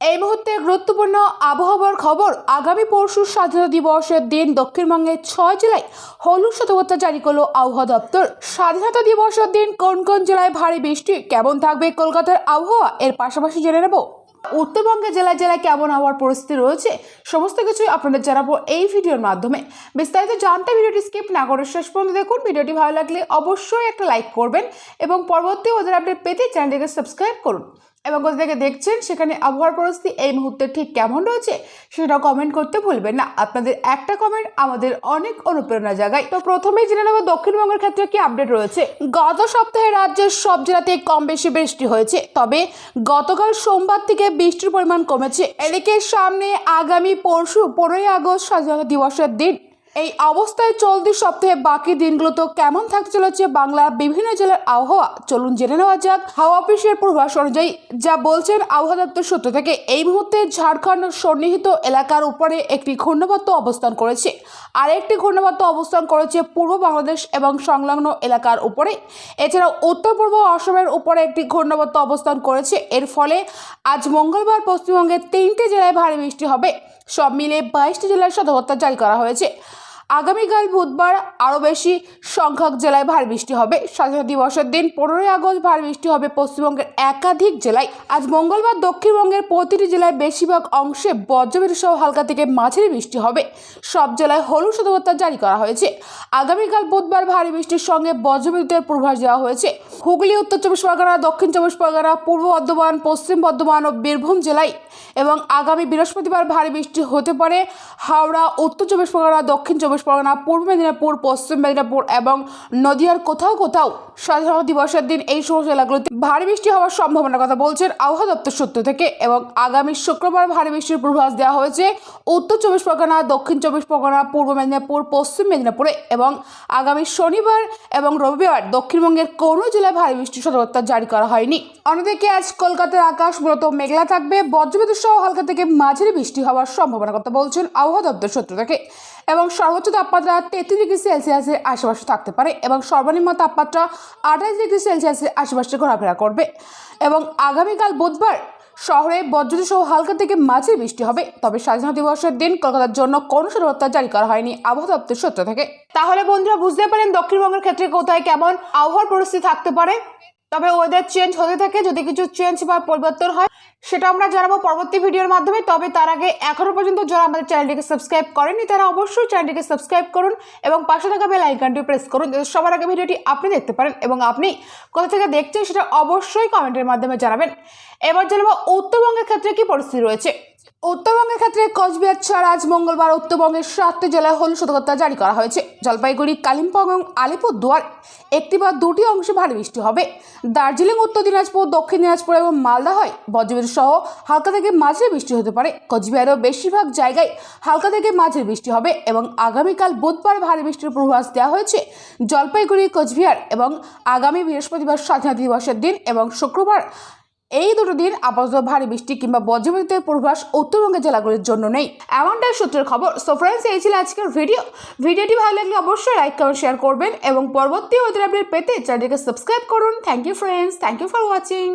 এই মুহূর্তে গুরুত্বপূর্ণ আবহাওয়ার খবর। আগামী পরশু স্বাধীনতা দিবসের দিন দক্ষিণবঙ্গের ছয় জেলায় হলুদ সতর্কতা জারি করল আবহাওয়া দপ্তর। স্বাধীনতা দিবসের দিন কোন কোন জেলায় ভারী বৃষ্টি, কেমন থাকবে কলকাতার আবহাওয়া, এর পাশাপাশি জেনে নেব। উত্তরবঙ্গের জেলায় জেলায় কেমন আবহাওয়ার পরিস্থিতি রয়েছে, সমস্ত কিছুই আপনাদের জানাব এই ভিডিওর মাধ্যমে। বিস্তারিত জানতে ভিডিওটি স্কিপ না করে শেষ পর্যন্ত দেখুন। ভিডিওটি ভালো লাগলে অবশ্যই একটা লাইক করবেন এবং পরবর্তী ওদের আপডেট পেতে চ্যানেলটিকে সাবস্ক্রাইব করুন। এবং কোথা থেকে দেখছেন সেখানে আবহাওয়ার পরিস্থিতি এই মুহূর্তে ঠিক কেমন রয়েছে সেটা কমেন্ট করতে ভুলবেন না। আপনাদের একটা কমেন্ট আমাদের অনেক অনুপ্রেরণা জাগায় তো প্রথমেই জেনে নেব দক্ষিণবঙ্গের ক্ষেত্রে কি আপডেট রয়েছে। গত সপ্তাহে রাজ্যের সব জেলাতে কম বেশি বৃষ্টি হয়েছে। তবে গতকাল সোমবার থেকে বৃষ্টির পরিমাণ কমেছে। এদিকে সামনে আগামী পরশু, পনেরোই আগস্ট স্বাধীনতা দিবসের দিন এই অবস্থায় চলতি সপ্তাহে বাকি দিনগুলোতে কেমন থাকতে চলেছে বাংলার বিভিন্ন জেলার আবহাওয়া? চলুন জেনে নেওয়া যাক। হাওয়া অফিসের পূর্বাস অনুযায়ী যা বলছেন আবহাওয়া দপ্তর সূত্র থেকে, এই মুহূর্তে ঝাড়খণ্ড সন্নিহিত এলাকার উপরে একটি ঘূর্ণবাত্য অবস্থান করেছে। আর একটি ঘূর্ণবাত্য অবস্থান করেছে পূর্ব বাংলাদেশ এবং সংলগ্ন এলাকার উপরে। এছাড়াও উত্তর, পূর্ব অসমের উপরে একটি ঘূর্ণবাত্য অবস্থান করেছে। এর ফলে আজ মঙ্গলবার পশ্চিমবঙ্গের তিনটে জেলায় ভারী বৃষ্টি হবে। সব মিলে বাইশটি জেলায় সতর্কতা জারি করা হয়েছে। আগামীকাল বুধবার আরও বেশি সংখ্যক জেলায় ভারী বৃষ্টি হবে। স্বাধীনতা দিবসের দিন পনেরোই আগস্ট ভারী বৃষ্টি হবে পশ্চিমবঙ্গের একাধিক জেলায়। আজ মঙ্গলবার দক্ষিণবঙ্গের প্রতিটি জেলায় বেশিরভাগ অংশে বজ্রবিদ্যুৎ সহ হালকা থেকে মাঝারি বৃষ্টি হবে। সব জেলায় হলুদ সতর্কতা জারি করা হয়েছে। আগামীকাল বুধবার ভারী বৃষ্টির সঙ্গে বজ্রবিদ্যুতের পূর্বাভাস দেওয়া হয়েছে। হুগলি, উত্তর চব্বিশ পরগনা, দক্ষিণ চব্বিশ পরগনা, পূর্ব বর্ধমান, পশ্চিম বর্ধমান ও বীরভূম জেলায় এবং আগামী বৃহস্পতিবার ভারী বৃষ্টি হতে পারে। হাওড়া, উত্তর চব্বিশ পরগনা, দক্ষিণ চব্বিশ পরগনা, পূর্ব মেদিনীপুর, পশ্চিম মেদিনীপুর এবং নদিয়ার কোথাও কোথাও স্বাধীনতা দিবসের দিন এই সমস্ত এলাকাগুলোতে ভারী বৃষ্টি হওয়ার সম্ভাবনার কথা বলছেন আবহাওয়া দপ্তর সূত্র থেকে এবং আগামী শুক্রবার ভারী বৃষ্টির পূর্বাভাস দেওয়া হয়েছে উত্তর চব্বিশ পরগনা, দক্ষিণ চব্বিশ পরগনা, পূর্ব মেদিনীপুর, পশ্চিম মেদিনীপুরে এবং আগামী শনিবার এবং রবিবার দক্ষিণবঙ্গের কোনো জেলায় ভারী বৃষ্টির সতর্কতা জারি করা হয়নি। অন্যদিকে আজ কলকাতার আকাশ মূলত মেঘলা থাকবে। বজ্রবিদ্যুৎ সহ হালকা থেকে মাঝারি বৃষ্টি হওয়ার সম্ভাবনার কথা বলছেন আবহাওয়া দপ্তর সূত্র থেকে। এবং সর্বোচ্চ তাপমাত্রা তেত্রিশ ডিগ্রি সেলসিয়াসের আশেপাশে থাকতে পারে এবং সর্বনিম্ন তাপমাত্রা আঠাশ ডিগ্রি সেলসিয়াসের আশেপাশে ঘোরাফেরা করবে। এবং আগামীকাল বুধবার শহরে বজ্রবিদ্যুৎ সহ হালকা থেকে মাঝে বৃষ্টি হবে। তবে স্বাধীনতা দিবসের দিন কলকাতার জন্য কোনো সতর্কতা জারি করা হয়নি। আবহাওয়া দপ্তর সূত্র থেকে। তাহলে বন্ধুরা, বুঝতে পারেন দক্ষিণবঙ্গের ক্ষেত্রে কোথায় কেমন আবহাওয়ার পরিস্থিতি থাকতে পারে? তবে ওয়েদার চেঞ্জ হতে থাকে, যদি কিছু চেঞ্জ বা পরিবর্তন হয়, সেটা আমরা জানাব পরবর্তী ভিডিওর মাধ্যমে। তবে তার আগে এখনও পর্যন্ত যারা আমাদের চ্যানেলটিকে সাবস্ক্রাইব করেনি তারা অবশ্যই চ্যানেলটিকে সাবস্ক্রাইব করুন এবং পাশে থাকা বেল আইকনটি প্রেস করুন সবার আগে ভিডিওটি আপনি দেখতে পারেন এবং আপনি কোথা থেকে দেখছেন সেটা অবশ্যই কমেন্টের মাধ্যমে জানাবেন। এবার জানাব উত্তরবঙ্গের ক্ষেত্রে কি পরিস্থিতি রয়েছে? উত্তরবঙ্গের ক্ষেত্রে কোচবিহার ছাড়া আজ মঙ্গলবার উত্তরবঙ্গের সাতটি জেলায় হলুদ সতর্কতা জারি করা হয়েছে। জলপাইগুড়ি, কালিম্পং এবং আলিপুরদুয়ার একটি বা দুটি অংশে ভারী বৃষ্টি হবে। দার্জিলিং, উত্তর দিনাজপুর, দক্ষিণ দিনাজপুর এবং মালদা হয়। বজ্রবিদ্যুৎ সহ হালকা থেকে মাঝারি বৃষ্টি হতে পারে। কোচবিহারেও বেশিরভাগ জায়গায় হালকা থেকে মাঝারি বৃষ্টি হবে এবং আগামীকাল বুধবার ভারী বৃষ্টির পূর্বাভাস দেওয়া হয়েছে। জলপাইগুড়ি, কোচবিহার এবং আগামী বৃহস্পতিবার স্বাধীনতা দিবসের দিন এবং শুক্রবার এই দুটো দিন আপাতত ভারী বৃষ্টি কিংবা বজ্রবিদ্যুতের পূর্বাস উত্তরবঙ্গের জেলাগুলির জন্য নেই। এমনটাই সূত্রের খবর। সো ফ্রেন্ডস এই ছিল আজকের ভিডিও ভিডিওটি ভালো লাগলে অবশ্যই লাইক কমেন্ট শেয়ার করবেন এবং পরবর্তী ওদের আপডেট পেতে চ্যানেলটিকে সাবস্ক্রাইব করুন। Thank you friends thank you for watching